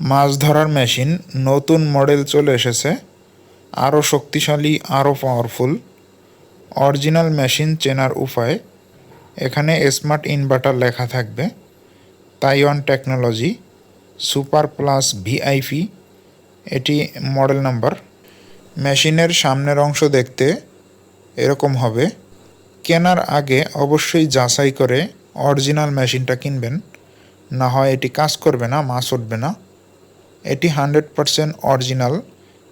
মাছ ধরার মেশিন নতুন মডেল চলে এসেছে। আরও শক্তিশালী, আরও পাওয়ারফুল অরিজিনাল মেশিন চেনার উপায়। এখানে স্মার্ট ইনভার্টার লেখা থাকবে। Taiwan technology super plus VIP এটি মডেল নাম্বার মেশিনের সামনের অংশ দেখতে এরকম হবে। কেনার আগে অবশ্যই যাচাই করে অরিজিনাল মেশিনটা কিনবেন। না হয় এটি কাজ করবে না, মাছ উঠবে না। এটি হান্ড্রেড পারসেন্ট অরিজিনাল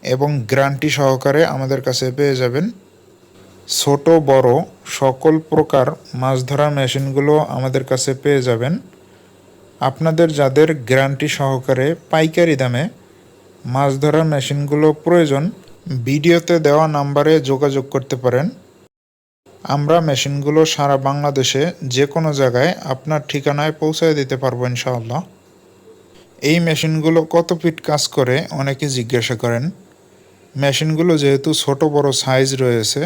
এবং গ্যারান্টি সহকারে আমাদের কাছে পেয়ে যাবেন। ছোট, বড় সকল প্রকার মাছ ধরার মেশিনগুলো আমাদের কাছে পেয়ে যাবেন। আপনাদের যাদের গ্যারান্টি সহকারে পাইকারি দামে মাছ ধরার মেশিনগুলো প্রয়োজন, ভিডিওতে দেওয়া নাম্বারে যোগাযোগ করতে পারেন। আমরা মেশিনগুলো সারা বাংলাদেশে যে কোনো জায়গায় আপনার ঠিকানায় পৌঁছায় দিতে পারব ইনশাআল্লাহ। এই মেশিনগুলো কত ফিট কাজ করে? অনেকে জিজ্ঞাসা করেন। মেশিনগুলো যেহেতু ছোট, বড় সাইজ রয়েছে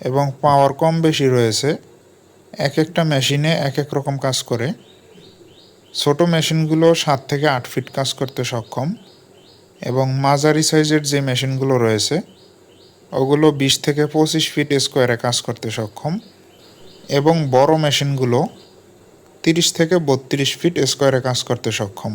এবং পাওয়ার কম বেশি রয়েছে এক একটা মেশিনে এক এক রকম কাজ করে। ছোট মেশিনগুলো সাত থেকে আট ফিট কাজ করতে সক্ষম এবং মাঝারি সাইজের যে মেশিনগুলো রয়েছে, ওগুলো বিশ থেকে পঁচিশ ফিট স্কোয়ারে কাজ করতে সক্ষম এবং বড় মেশিনগুলো তিরিশ থেকে বত্রিশ ফিট স্কোয়ারে কাজ করতে সক্ষম।